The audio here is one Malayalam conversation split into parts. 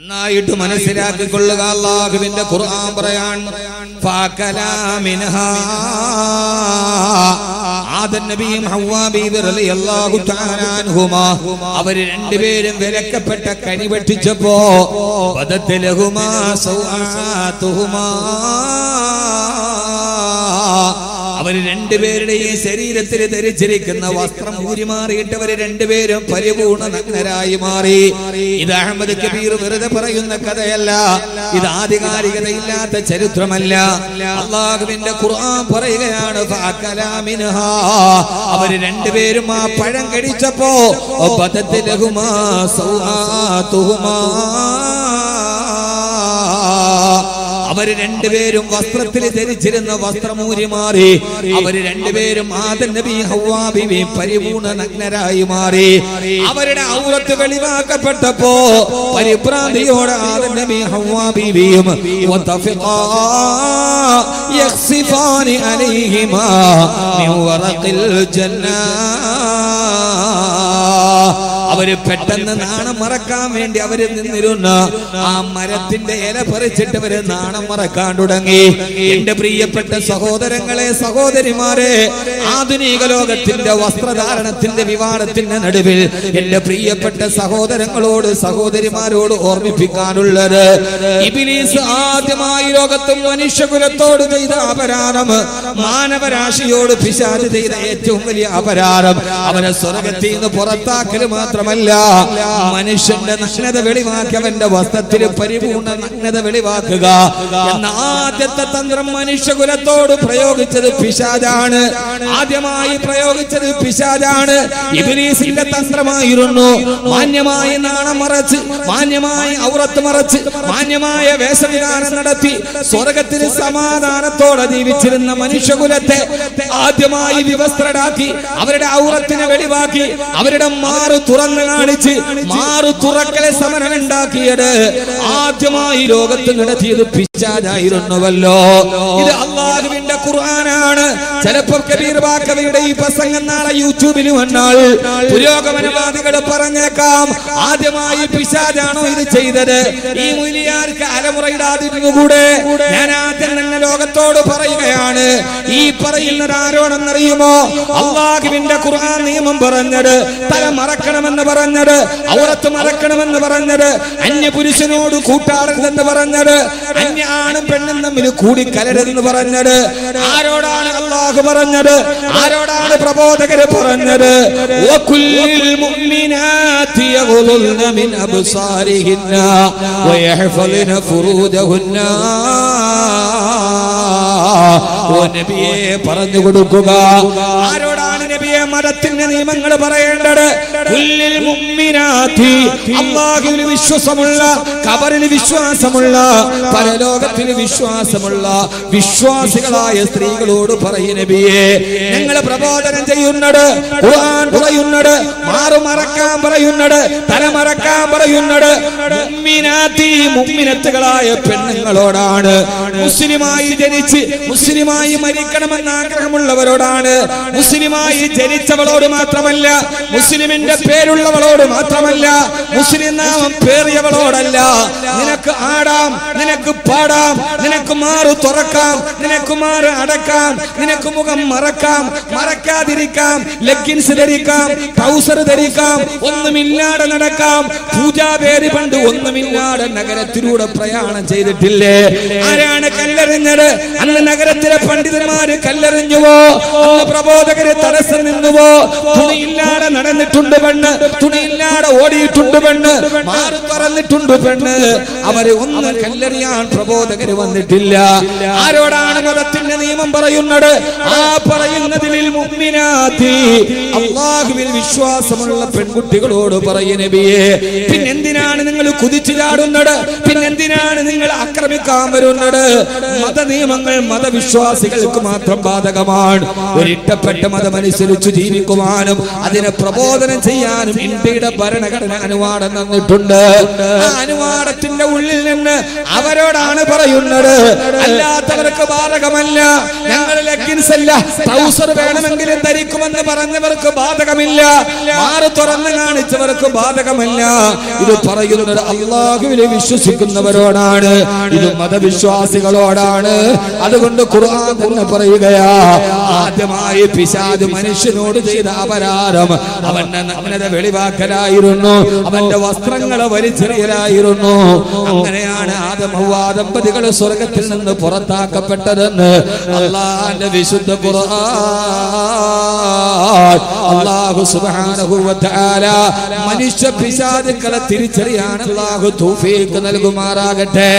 നന്നായിട്ട് മനസ്സിലാക്കിക്കൊള്ളുക. അള്ളാഹുവിന്റെ ഖുർആൻ പറയാൻ അവർ രണ്ടുപേരും വിലക്കപ്പെട്ട കനി വെട്ടിച്ചപ്പോ ബദത്ത് രണ്ടുപേരുടെയും ശരീരത്തിൽ ധരിച്ചിരിക്കുന്ന വസ്ത്രം ഊരിമാറിയിട്ട് അവർ രണ്ടുപേരും പരിപൂർണ നഗ്നരായി മാറി ഇത് അഹമ്മദ് കബീർ വെറുതെ പറയുന്ന കഥയല്ല ഇത് ആധികാരികതയില്ലാത്ത ചരിത്രമല്ല അള്ളാഹുവിന്റെ ഖുർആൻ പറയുകയാണ്. അവർ രണ്ടുപേരും ആ പഴം കഴിച്ചപ്പോ ബദത്ത് ലഹുമാ സൗആത്തുഹുമാ. അവർ രണ്ടുപേരും വസ്ത്രത്തിൽ ധരിച്ചിരുന്ന വസ്ത്രമൂരി മാറി. അവർ രണ്ടുപേരും ആദൻ നബി ഹൗവാബിവി പരിപൂർണ നഗ്നരായി മാറി. അവരുടെ ഔറത്ത് വെളിവാക്കപ്പെട്ടപ്പോ പരിഭ്രാന്തിയോടെ ആദൻ നബി ഹൗവാബിവിയും يخصفاني عليهما من ورق ജന്നാ അവർ പെട്ടെന്ന് നാണം മറക്കാൻ വേണ്ടി അവർ നിന്നിരുന്ന ആ മരത്തിന്റെ ഇല പറിച്ചിട്ട് അവർ നാണം മറക്കാൻ തുടങ്ങി. എന്റെ പ്രിയപ്പെട്ട സഹോദരങ്ങളെ സഹോദരിമാരെ ആധുനിക ലോകത്തിന്റെ വസ്ത്രധാരണത്തിന്റെ വിവാദത്തിന്റെ നടുവിൽ എന്റെ പ്രിയപ്പെട്ട സഹോദരങ്ങളോട് സഹോദരിമാരോട് ഓർമ്മിപ്പിക്കാനുള്ളത്. ഇബിലീസ് ആദ്യമായി ലോകത്തും മനുഷ്യകുലത്തോട് ചെയ്ത അപരാധം മാനവരാശിയോട് പിശാചു ചെയ്ത ഏറ്റവും വലിയ അപരാധം. അവനെ സ്വർഗത്തിൽ നിന്ന് പുറത്താക്കൽ മാത്രമല്ല മനുഷ്യന്റെ നഗ്നത വെളിവാക്കി അവന്റെ വസ്ത്രത്തിൽ പരിപൂർണ നഗ്നത വെളിവാക്കുക. എന്ന ആദ്യത്തെ തന്ത്രം മനുഷ്യകുലത്തോട് പ്രയോഗിച്ചത് പിശാജാണ് ആദ്യമായി പ്രയോഗിച്ചത് പിശാജാണ് ഇബിലീസിന്റെ തന്ത്രമായിരുന്നു. മാന്യമായി നാണം മറച്ച് മാന്യമായി ഔറത്ത് മറച്ച് മാന്യമായ വേഷവിധാനം നടത്തി സ്വർഗത്തിന് സമാധാനത്തോടെ ജീവിച്ചിരുന്ന മനുഷ്യകുലത്തെ ആദ്യമായി വിവസ്ത്രരാക്കി അവരുടെ ഔറത്തിനെ വെളിവാക്കി അവരുടെ മാറു തുറന്നു കാണിച്ച് മാറു തുറക്കലെ സമരം ഉണ്ടാക്കിയത് ആദ്യമായി ലോകത്ത് നടത്തിയത് പിശാചായിരുന്നുവല്ലോ ഇത് അള്ളാഹുവിന്റെ ഖുർആനാണ്. ചിലപ്പോ കബീർ ബാക്കവിയുടെ ഈ പ്രസംഗം നാളെ യൂട്യൂബിൽ വന്നാൽ പുരോഗമനവാദികൾ പറഞ്ഞേക്കാം. ആദ്യമായി പിശാജാണോ ഇത് ചെയ്തത്? ഈ മുലിയാർക്ക് അലമുറയിടാതിരുന്നുകൂടെ ഞാൻ ആദ്യം തന്നെ ലോകത്തോട് പറയുകയാണ്. ഈ പറയുന്നത് ആരോടെന്നറിയുമോ? അള്ളാഹുവിന്റെ ഖുർആൻ നിയമം പറഞ്ഞത്. തല മറക്കണമെന്ന് പറഞ്ഞത്. ഔറത്ത് മറക്കണമെന്ന് പറഞ്ഞത്. അന്യ പുരുഷനോട് കൂട്ടാടരുതെന്ന് പറഞ്ഞത്. അന്യ ആണും പെണ്ണും തമ്മിൽ കൂടി കലരുതെന്ന് പറഞ്ഞത്. ആരോടാണ് അള്ളാഹു പറഞ്ഞത്? ആരോടാണ് പ്രബോധകര് പറഞ്ഞത്? പറഞ്ഞു കൊടുക്കുക. ആരോടാണ് നബിയെ മതത്തിന്റെ നിയമങ്ങൾ പറയേണ്ടത്? അല്ലാഹുവിൽ വിശ്വാസമുള്ള കബറിന് വിശ്വാസമുള്ള പരലോകത്തിന് വിശ്വാസമുള്ള വിശ്വാസികളായ സ്ത്രീകളോട് പറയും നബിയെ പ്രബോധനം ചെയ്യുന്നത് ഖുർആൻ പറയുന്നത് മാറു മറക്കാൻ പറയുന്നത് തല മറക്കാൻ പറയുന്നത് മുമ്മിനാത്തി മുഅ്മിനത്തുകളായ പെണ്ണുങ്ങളോടാണ്. മുസ്ലിമായി ജനിച്ച് മുസ്ലിമായി മരിക്കണമെന്ന് ആഗ്രഹമുള്ളവരോടാണ്. മുസ്ലിമായി ജനിച്ചവളോട് മാത്രമല്ല മുസ്ലിമിന്റെ പേരുള്ളവളോട് മാത്രമല്ല മുസ്ലിം നാമം പേറിയവളോടല്ല. നിനക്ക് ആടാം നിനക്ക് പാടാം നിനക്ക് മാറു തുറക്കാം നിനക്ക് മാറ് അടക്കാം നിനക്ക് മുഖം മറക്കാം മറക്കാതിരിക്കാം ലെഗിൻസ് ധരിക്കാം ട്രൗസർ ധരിക്കാം ഒന്നുമില്ലാതെ നടക്കാം. പൂജാ പേര് പണ്ട് ഒന്നുമില്ലാതെ നഗരത്തിലൂടെ പ്രയാണം ചെയ്തിട്ടില്ലേ? ആരാണ് കല്ലെറിഞ്ഞത്? അന്ന് നഗരത്തിലെ പണ്ഡിതന്മാര് കല്ലെറിഞ്ഞുവോ? പ്രബോധകരെ തടസ്സം നിന്നുവോ? തുണിയില്ലാതെ നടന്നിട്ടുണ്ട് പെണ്ണ്. തുണിയില്ലാതെ ഓടിയിട്ടുണ്ട് പെണ്ണ്. മാറി തുറന്നിട്ടുണ്ട് പെണ്ണ്. അവർ ഒന്നും കല്ലെറിയാൻ പ്രബോധകര് വന്നിട്ടില്ല. ആരോടാണ് മതത്തിന്റെ നിയമം പറയുന്നത്? ആ പറയുന്നതിൽ മുമ്മിനാത്തി അള്ളാഹുവിൽ വിശ്വാസമുള്ള പെൺകുട്ടികളോട് പറയ നബിയെ. പിന്നെന്തിനാണ് നിങ്ങൾ കുതിച്ചു ചാടുന്നത്? പിന്നെന്തിനാണ് നിങ്ങൾ ആക്രമിക്കാൻ വരുന്നത്? മത നിയമങ്ങൾ മതവിശ്വാസികൾക്ക് മാത്രം ബാധകമാണ്. ഒരിട്ടപ്പെട്ട മതമനുസരിച്ച് ജീവിക്കുവാൻ കൊണ്ടുപോകാനും അതിനെ പ്രബോധനം ചെയ്യാനും ഇന്ത്യയുടെ ഭരണഘടന അനുവാദം തന്നിട്ടുണ്ട്. ആ അനുവാദത്തിന്റെ ഉള്ളിൽ നിന്ന് അവരോടാണ് പറയുന്നത്. അല്ലാത്തവർക്ക് ബാധകമല്ല. ഞങ്ങൾ ലെഗിൻസ് അല്ല ട്രൗസർ വേണമെങ്കിലും ധരിക്കുമെന്ന് പറഞ്ഞവർക്ക് ബാധകമില്ല. മാറ് തുറന്ന് കാണിച്ചവർക്ക് ബാധകമല്ല. ഇത് പറയുന്നത് അള്ളാഹുവിനെ വിശ്വസിക്കുന്നവരോടാണ്. ഇത് മതവിശ്വാസികളോടാണ്. അതുകൊണ്ട് ഖുർആൻ തന്നെ പറയുകയാ ആദ്യമായി പിശാദ് മനുഷ്യനോട് ചെയ്ത അപരാധം. അവന്റെ നഗ്നത വെളിവാക്കലായിരുന്നു. അവന്റെ വസ്ത്രങ്ങളെ വലിച്ചെറിയലായിരുന്നു. അങ്ങനെയാണ് ആദം ഹവ്വാ ദമ്പതികൾ സ്വർഗത്തിൽ നിന്ന് പുറത്താക്കപ്പെട്ടതെന്ന് അള്ളാന്റെ വിശുദ്ധ മനുഷ്യ പിശാചുക്കളെ തിരിച്ചറിയാൻ അള്ളാഹു തൂഫീക്ക് നൽകുമാറാകട്ടെ.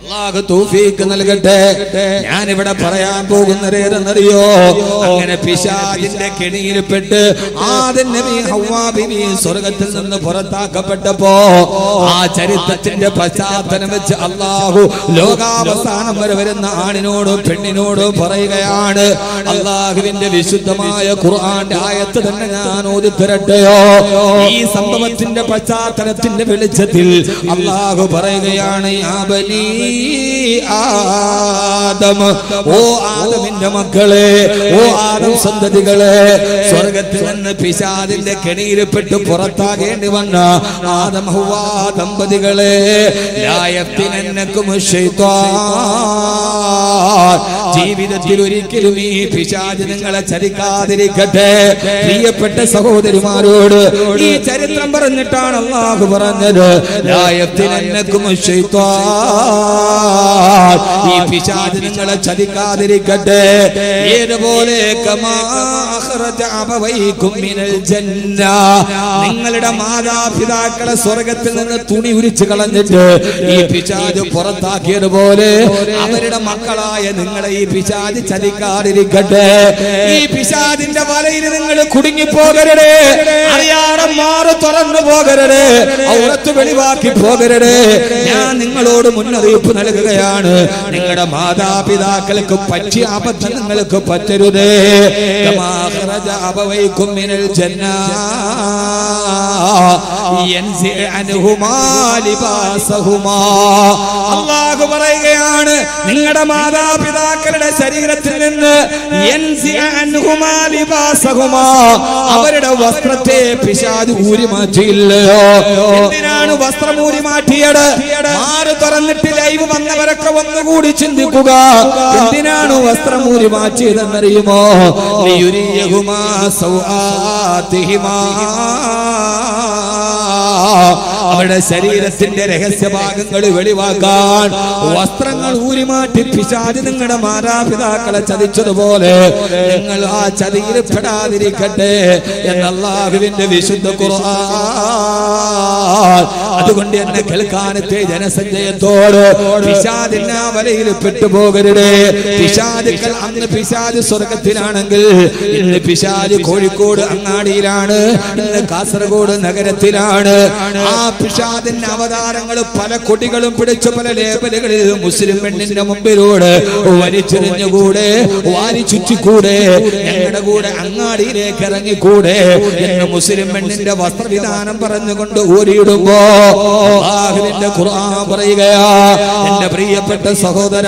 നൽകട്ടെ. ഞാൻ ഇവിടെ പറയാൻ പോകുന്നറിയോ അങ്ങനെ പിശാചിന്റെ കെണിയിൽപ്പെട്ട് ആദ്യം നബി സ്വർഗത്തിൽ നിന്ന് പുറത്താക്കപ്പെട്ടപ്പോ ആ ചരിത്രത്തിന്റെ പശ്ചാത്തലം വെച്ച് അള്ളാഹു ലോകാവസാനം വരെ വരുന്ന ആണിനോട് പെണ്ണിനോട് പറയുകയാണ് അള്ളാഹുവിന്റെ വിശുദ്ധമായ ഖുർആന്റെ ആയത്ത് തന്നെ ഞാൻ ഓതിത്തരട്ടെയോ ഈ സംഭവത്തിന്റെ പശ്ചാത്തലത്തിന്റെ വെളിച്ചത്തിൽ അള്ളാഹു പറയുകയാണ് യാ ബനീ ആദം ഓ ആദമിന്റെ മക്കളെ ഓ ആദം സന്തതികളെ സ്വർഗത്തിൽ നിന്ന് പിശാദിന്റെ കെണിയിൽപ്പെട്ട് പുറത്താകേണ്ടി വന്ന ആദം ഹുവാ ദമ്പതികളെ ജീവിതത്തിൽ ഒരിക്കലും ഈ പിശാജ് നിങ്ങളെ ചതിക്കാതിരിക്കട്ടെ. പ്രിയപ്പെട്ട സഹോദരിമാരോട് ഈ ചരിത്രം പറഞ്ഞിട്ടാണ് അള്ളാഹു പറഞ്ഞത്. ലായത്തിനെന്നക്കും ഈ പിശാചനങ്ങളെ ചതിക്കാതിരിക്കട്ടെ. ഏതുപോലെ കമാ നിങ്ങളുടെ മാതാപിതാക്കളെ സ്വർഗത്തിൽ നിന്ന് തുണി ഉരിച്ചു കളഞ്ഞിട്ട് ഈ പിശാജ് പുറത്താക്കിയതുപോലെ അവരുടെ മക്കളായ നിങ്ങളെ ഈ പിശാജ് ചതിക്കാതിരിക്കട്ടെ. ഈ പിശാജിന്റെ വലയിൽ നിങ്ങൾ കുടുങ്ങി പോകരുത് അറിയാതെ മാറി തുറന്നു പോകരുത്. ഔറത്ത് വെളിവാക്കി പോകരുത്. ഞാൻ നിങ്ങളോട് മുന്നറിയിപ്പ് നൽകുകയാണ്. നിങ്ങളുടെ മാതാപിതാക്കൾക്ക് പറ്റിയ അബദ്ധം നിങ്ങൾക്ക് പറ്റരുതേ. ഖറജ അബവൈക്കും മിനൽ ജന്നാ. യൻസി അൻഹുമാ ലിബാസഹുമാ. അല്ലാഹു പറയുകയാണ്. നിങ്ങളുടെ മാതാപിതാക്കളുടെ ശരീരത്തിൽ നിന്ന് അവരുടെ വസ്ത്രത്തെ പിശാച് ഊരി മാറ്റിയില്ലയോ? എന്തിനാണ് വസ്ത്രം ഊരി മാറ്റിയത്? ആറ് തുറന്നിട്ട് ലൈവ് വന്നവരൊക്കെ ഒന്നുകൂടി ചിന്തിക്കുക. എന്തിനാണ് വസ്ത്രം ഊരി മാറ്റിയതെന്നറിയുമോ? സൗആതിഹിമാ. അവരുടെ ശരീരത്തിന്റെ രഹസ്യഭാഗങ്ങൾ വെളിവാക്കാൻ വസ്ത്രങ്ങൾ ഊരിമാറ്റി പിശാജ് നിങ്ങളുടെ മാതാപിതാക്കളെ ചതിച്ചതുപോലെ നിങ്ങൾ ആ ചതിയിൽ പെടാതിരിക്കട്ടെ എന്നല്ലാഹുവിന്റെ വിശുദ്ധ ഖുർആൻ അതുകൊണ്ട് എന്നെ കേൾക്കാനത്തെ ജനസഞ്ചയത്തോട് പിശാദിന്റെ വലയിൽ പെട്ടുപോകരുത്. പിശാദുക്കൾ അന്ന് പിശാദ് സ്വർഗത്തിലാണെങ്കിൽ ഇന്ന് പിശാദ് കോഴിക്കോട് അങ്ങാടിയിലാണ് ഇന്ന് കാസർഗോഡ് നഗരത്തിലാണ്. ആ പിശാദിന്റെ അവതാരങ്ങൾ പല കൊടികളും പിടിച്ചു പല ലേബലുകളിൽ മുസ്ലിം പെണ്ണിന്റെ മുമ്പിലൂടെ വലിച്ചെറിഞ്ഞുകൂടെ വാരി ചുറ്റിക്കൂടെ ഞങ്ങളുടെ കൂടെ അങ്ങാടിയിലേക്ക് ഇറങ്ങിക്കൂടെ എന്ന് മുസ്ലിം പെണ്ണിന്റെ വസ്ത്രവിധാനം പറഞ്ഞുകൊണ്ട് ഊരിയിടുമ്പോ ഖുർആൻ എന്റെ പ്രിയപ്പെട്ട സഹോദര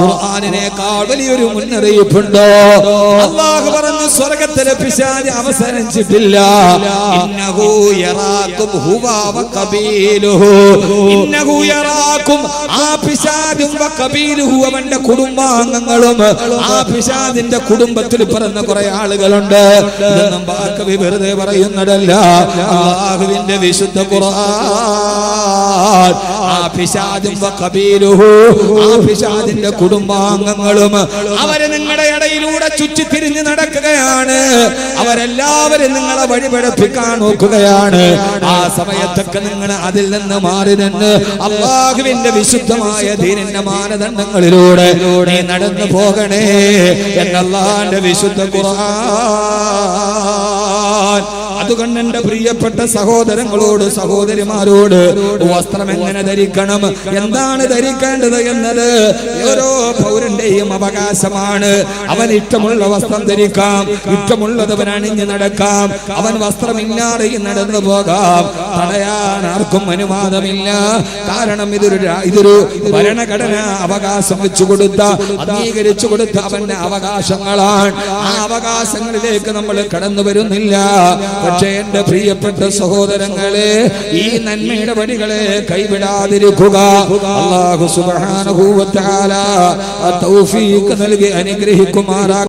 ഖുർആനിനേക്കാൾ വലിയൊരു മുന്നറിയിപ്പുണ്ടോ? അള്ളാഹു പറഞ്ഞു സ്വർഗത്തിലെ പിശാച് അവസരിച്ചിട്ടില്ല. ഇന്നഹു ഇന്നഹു ആ പിശാചും അവന്റെ കുടുംബാംഗങ്ങളും. ആ പിശാചിന്റെ കുടുംബത്തിൽ പിറന്ന കുറെ ആളുകളുണ്ട്. വെറുതെ പറയുന്നതല്ല. അള്ളാഹുവിന്റെ വിശുദ്ധ ഖുർആൻ ആ കുടുംബാംഗങ്ങളും അവർ നിങ്ങളുടെ ഇടയിലൂടെ ചുറ്റി ചുറ്റിത്തിരിഞ്ഞ് നടക്കുകയാണ്. അവരെല്ലാവരും നിങ്ങളെ വഴിപഴപ്പിക്കാൻ നോക്കുകയാണ്. ആ സമയത്തൊക്കെ നിങ്ങൾ അതിൽ നിന്ന് മാറി നിന്ന് അള്ളാഹുവിന്റെ വിശുദ്ധമായ ദീനിന്റെ മാനദണ്ഡങ്ങളിലൂടെ നീ നടന്നു പോകണേ. എന്നല്ലാന്റെ വിശുദ്ധ ഖുർആൻ അതുകൊണ്ട് എന്റെ പ്രിയപ്പെട്ട സഹോദരങ്ങളോട് സഹോദരിമാരോട് വസ്ത്രം എങ്ങനെ ധരിക്കണം എന്താണ് ധരിക്കേണ്ടത് എന്നത് ഓരോ പൗരന്റെയും അവകാശമാണ്. അവൻ ഇഷ്ടമുള്ള വസ്ത്രം ധരിക്കാം ഇഷ്ടമുള്ളതവൻ അണിഞ്ഞു നടക്കാം അവൻ വസ്ത്രമില്ലാതെ നടന്നു പോകാം. തടയാൻ ആർക്കും അനുവാദമില്ല. കാരണം ഇതൊരു ഇതൊരു ഭരണഘടന അവകാശം വെച്ചു കൊടുത്ത അംഗീകരിച്ചു കൊടുത്ത അവന്റെ അവകാശങ്ങളാണ്. ആ അവകാശങ്ങളിലേക്ക് നമ്മൾ കടന്നു വരുന്നില്ല. പക്ഷേ എന്റെ പ്രിയപ്പെട്ട സഹോദരങ്ങളെ ഈ നന്മയുടെ വഴികളെ കൈവിടാതിരിക്കുക. അള്ളാഹു വ തൗഫീഖ് നൽകി അനുഗ്രഹിക്കുമാറാ